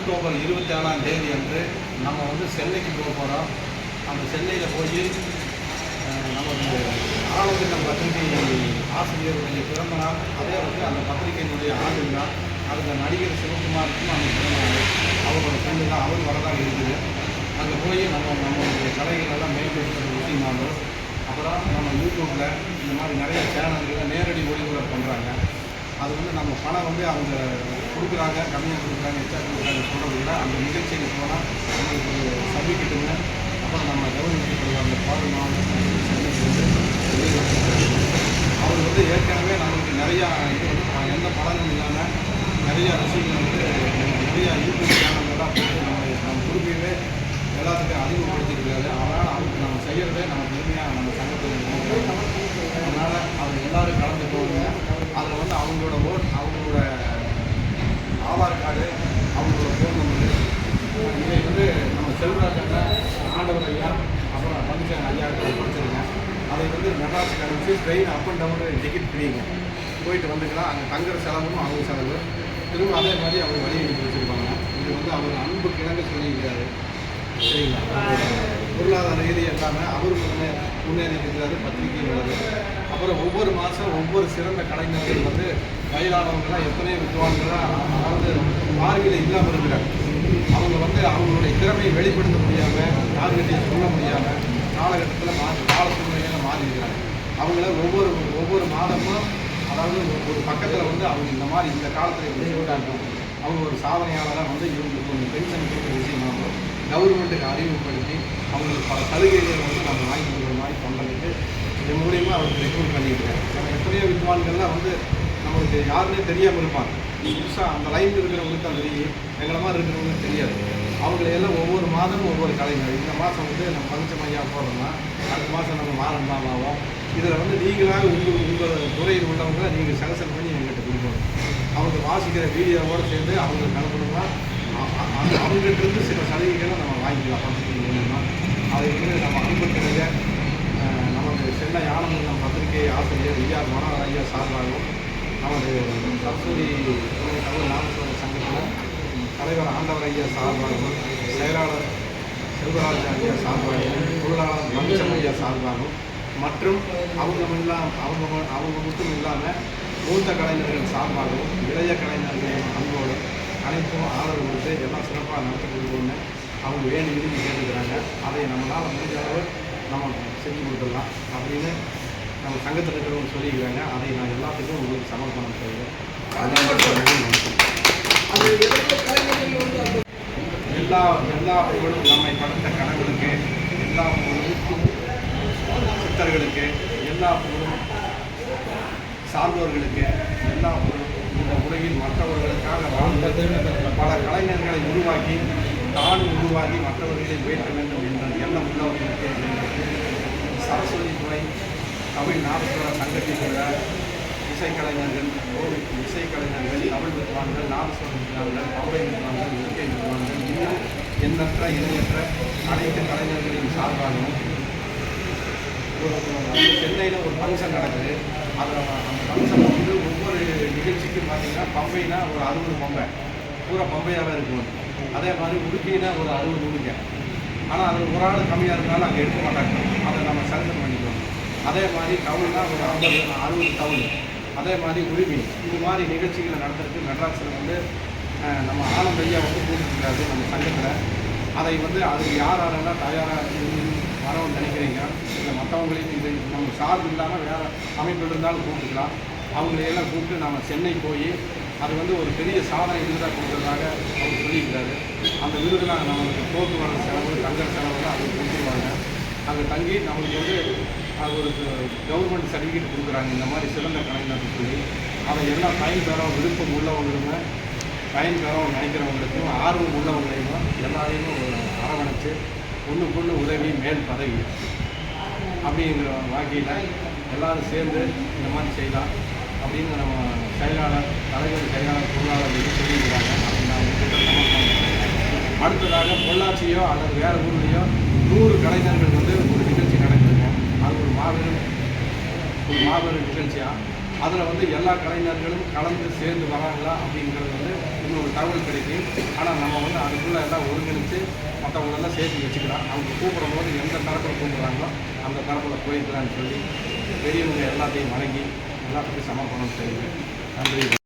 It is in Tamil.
அக்டோபர் இருபத்தி ஏழாம் தேதி அன்று நம்ம வந்து சென்னைக்கு போக போகிறோம் அந்த சென்னையில் போய் நமது ஆலோசனை பத்திரிகை ஆசிரியருடைய பிறந்த நாள் அதே வந்து அந்த பத்திரிகையினுடைய ஆண்டு விழா அந்த நடிகர் சிவகுமாருக்கும் அந்த பிறந்த நாள் அவரோட ஃப்ரெண்டு தான் அவர் வரதாக இருக்குது. அங்கே போய் நம்ம நம்மளுடைய கலைகள் எல்லாம் மேம்படுத்துகிற விஷயமாகும் அப்புறம் நம்ம யூடியூப்பில் இந்த மாதிரி நிறைய சேனல்களில் நேரடி ஒளிபரப்பு பண்ணுறாங்க அது வந்து நம்ம பணம் வந்து அவங்க கொடுக்குறாங்க கம்மியாக கொடுக்குறாங்க எச்சா கொடுக்குறாங்க சொல்கிறத விட அந்த நிகழ்ச்சிக்கு போனால் நம்மளுக்கு ஒரு சர்டிஃபிகேட்டுங்க அப்புறம் நம்ம கவர்மெண்ட் அந்த பாடணும் அவர் வந்து ஏற்கனவே நம்மளுக்கு நிறையா இது வந்து எந்த பலனும் இல்லாமல் நிறையா விஷயங்கள் வந்து நிறையா யூடியூப் சேனல்லாம் போட்டு நம்ம நம்ம குரூப்பையவே எல்லாத்துக்கும் அறிமுகப்படுத்திருக்காரு அதனால் அவருக்கு நம்ம செய்கிறதே நம்ம பெருமையாக நம்ம சங்கத்தில் நினைக்கிறோம். அதனால் அவர் எல்லாரும் கலந்து போகுங்க அதில் வந்து அவங்களோட ஓட் அவங்களோட ஆதார் கார்டு அவங்களோட ஃபோன் நம்பரு இதை வந்து செல்வராஜன் ஆண்டவர் ஐயா அப்புறம் பங்குச்சன் ஐயா படிச்சிருக்கேன். அதை வந்து மெட்ராஸுக்கு அனுப்பிச்சு train up and down ticket ஃப்ரீங்க போயிட்டு வந்துக்கலாம். அங்கே தங்குற செலவும் அவங்க செலவு. திரும்ப அதே மாதிரி அவங்க வழி எழுதி வச்சுருப்பாங்க. இது வந்து அவர் அன்பு கிணங்க சொல்லியிருக்காரு சரிங்களா? பொருளாதார ரீதி எல்லாமே அவருக்கு வந்து முன்னேறி இருக்கிறாரு பத்திரிகை உள்ளது. அப்புறம் ஒவ்வொரு மாதம் ஒவ்வொரு சிறந்த கலைஞர்கள் வந்து வயதானவங்களாம் எத்தனையோ வித்துவாங்களா அதாவது பார்வையில் இல்லாமல் இருக்கிறாங்க. வந்து அவங்களுடைய திறமையை வெளிப்படுத்த முடியாமல் யாருக்கிட்டையும் சொல்ல முடியாமல் காலகட்டத்தில் மாறி கால சூழ்நிலையில் மாறி இருக்கிறாங்க அவங்கள ஒவ்வொரு ஒவ்வொரு மாதமும் அதாவது ஒரு- பக்கத்தில் வந்து அவங்க இந்த மாதிரி இந்த காலத்தில் இப்படி சொல்லிட்டாங்க. அவங்க ஒரு சாதனையாளராக வந்து இவங்களுக்கு கொஞ்சம் பென்ஷன் கொடுக்குற விஷயமாக கவர்மெண்ட்டுக்கு அறிமுகப்படுத்தி அவங்களுக்கு பல சலுகைகளை வந்து நம்ம வாங்கி கொடுக்குற மாதிரி பண்ணுறதுக்கு இது மூலியமாக அவருக்கு ரெக்ரூட் பண்ணியிருக்காங்க. ஏன்னா எத்தனையோ வித்வான்கள்லாம் வந்து நம்மளுக்கு யாருன்னே தெரியாமல் இருப்பாங்க. புதுசாக அந்த லைனில் இருக்கிறவங்களுக்கு தான் தெரியும். எங்களை மாதிரி இருக்கிறவங்களுக்கு தெரியாது. அவங்களை எல்லாம் ஒவ்வொரு மாதமும் ஒவ்வொரு கலைஞர். இந்த மாதம் வந்து நம்ம பஞ்சமையாக ஐயா போடுறோம்னா அடுத்த மாதம் நம்ம மாறன் இதில் வந்து நீங்களாக உங்கள் உங்கள் துறையில் உள்ளவங்களை நீங்கள் செலக்ஷன் பண்ணி எங்கள்கிட்ட கொடுக்கணும். அவங்க வாசிக்கிற வீடியோவோடு சேர்ந்து அவங்களுக்கு அனுப்பணும்னா அந்த அவங்ககிட்ட இருந்து சில சலுகைகளை நம்ம வாங்கிக்கலாம். பத்திரிகை மூலமாக அதை வந்து நம்ம அனுப்புறதுக்கு நமது சென்னை ஆனந்தம் பத்திரிகை ஆசிரியர் ஐயா மனோகர் ஐயா சார்பாகவும் நமது சரஸ்வதி தமிழ் நாமஸ்வர சங்கத்தில் தலைவர் ஆண்டவர் ஐயா சார்பாகவும் செயலாளர் செல்வராஜ் ஐயா சார்பாகவும் பொருளாளர் மனுஷன் ஐயா சார்பாகவும் மற்றும் அவங்க எல்லாம் அவங்க அவங்க மட்டும் இல்லாமல் மூத்த கலைஞர்கள் சார்பாகவும் இளைய கலைஞர்களின் அன்போடு அனைத்தும் ஆதரவு கொடுத்து எல்லாம் சிறப்பாக நடத்தி கொடுக்கணும்னு அவங்க வேண்டி விரும்பி கேட்டுக்கிறாங்க. அதை நம்மளால் முடிஞ்ச அளவு நம்ம செஞ்சு கொடுத்துடலாம் அப்படின்னு நம்ம சங்கத்தில் இருக்கிறவங்க சொல்லிக்கிறாங்க அதை நான் எல்லாத்துக்கும் உங்களுக்கு சமர்ப்பணம் செய்கிறேன். எல்லா எல்லா புகழும் நம்மை படைத்த கடவுளுக்கு எல்லா புகழும் சித்தர்களுக்கு எல்லா புகழும் சார்ந்தவர்களுக்கு எல்லா புகழும் இந்த உலகில் மற்றவர்களுக்காக வாழ்ந்த பல கலைஞர்களை உருவாக்கி தான் உருவாக்கி மற்றவர்களை உயர்த்த வேண்டும் என்ற எண்ணம் உள்ளவர்களுக்கு சரஸ்வதி துறை தமிழ் நாடக சங்கத்தில் உள்ள இசைக்கலைஞர்கள் கோவில் இசைக்கலைஞர்கள் தமிழ் வித்வான்கள் நாதஸ்வர வித்வான்கள் பம்பை வித்வான்கள் இயற்கை வித்வான்கள் இன்னும் எண்ணற்ற இணையற்ற அனைத்து கலைஞர்களின் சார்பாகவும் ஒரு சென்னையில் ஒரு ஃபங்க்ஷன் நடக்குது. அதில் அந்த ஃபங்க்ஷன் வந்து ஒவ்வொரு நிகழ்ச்சிக்கும் பார்த்தீங்கன்னா பம்பைனா ஒரு அறுபது பம்பை. பூரா பம்பையாகவே இருக்கும் அதே மாதிரி உடுக்கினா ஒரு அறுபது உடுக்க. ஆனால் அது ஒரு ஆள் கம்மியாக இருந்தாலும் அங்கே எடுக்க மாட்டாங்க. அதை நம்ம செலக்ட் பண்ணிக்கணும் அதே மாதிரி டவுன்னா ஒரு ஐம்பது அறுபது டவுன் அதே மாதிரி உரிமை இது மாதிரி நிகழ்ச்சிகளை நடத்துறதுக்கு மெட்ராஸில் வந்து நம்ம ஆனந்த் ஐயா வந்து கூட்டிருக்காரு நம்ம சங்கத்தில். அதை வந்து அது யார் யாரெல்லாம் தயாராக வரணும்னு நினைக்கிறீங்க? இல்லை மற்றவங்களையும் இது நம்ம சார்பு இல்லாமல் வேறு அமைப்பில் இருந்தாலும் கூப்பிட்டுக்கலாம் அவங்களையெல்லாம் கூப்பிட்டு நம்ம சென்னை போய் அது வந்து ஒரு பெரிய சாதனை விருதாக கொடுக்குறதாக அவர் சொல்லியிருக்கிறாரு. அந்த விருதுலாம் நம்மளுக்கு போக்குவரத்து செலவு தங்குற செலவுலாம் அவங்க கொடுத்துருவாங்க. அங்கே தங்கி நம்மளுக்கு வந்து ஒரு கவர்மெண்ட் சர்டிஃபிகேட் கொடுக்குறாங்க. இந்த மாதிரி சிறந்த கலைஞர்னு சொல்லி அதை எல்லாம் பயன்பெறும் விருப்பம் உள்ளவங்களுமே பயன்பெறும் நினைக்கிறவங்களுக்கும் ஆர்வம் உள்ளவங்களையும் எல்லாரையும் ஒரு அரவணைச்சு ஒன்றுக்கு ஒன்று உதவி மேல் பதவி அப்படிங்கிற வாக்கியில் எல்லோரும் சேர்ந்து இந்த மாதிரி செய்யலாம் அப்படின்னு நம்ம செயலாளர் தலைவர் செயலாளர் பொருளாளர் சொல்லியிருக்கிறாங்க. அப்படின்னு நான் உங்ககிட்ட அடுத்ததாக பொள்ளாச்சியோ அல்லது வேறு ஊர்லேயோ நூறு கலைஞர்கள் வந்து ஒரு நிகழ்ச்சி நடக்குதுங்க அது ஒரு மாபெரும் ஒரு மாபெரும் நிகழ்ச்சியாக அதில் வந்து எல்லா கலைஞர்களும் கலந்து சேர்ந்து வராங்களா அப்படிங்கிறது வந்து இன்னொரு தகவல் கிடைக்கும் ஆனால் நம்ம வந்து அதுக்குள்ளே எல்லாம் ஒருங்கிணைத்து மற்றவங்களெல்லாம் சேர்த்து வச்சுக்கலாம். அவங்க கூப்பிடும் போது எந்த தரப்பில் கூப்பிட்றாங்களோ அந்த தரப்பில் போயிருக்கலான்னு சொல்லி பெரியவங்க எல்லாத்தையும் வணங்கி எல்லாத்துக்கும் சமர்ப்பணம் செய்யுங்க நன்றி.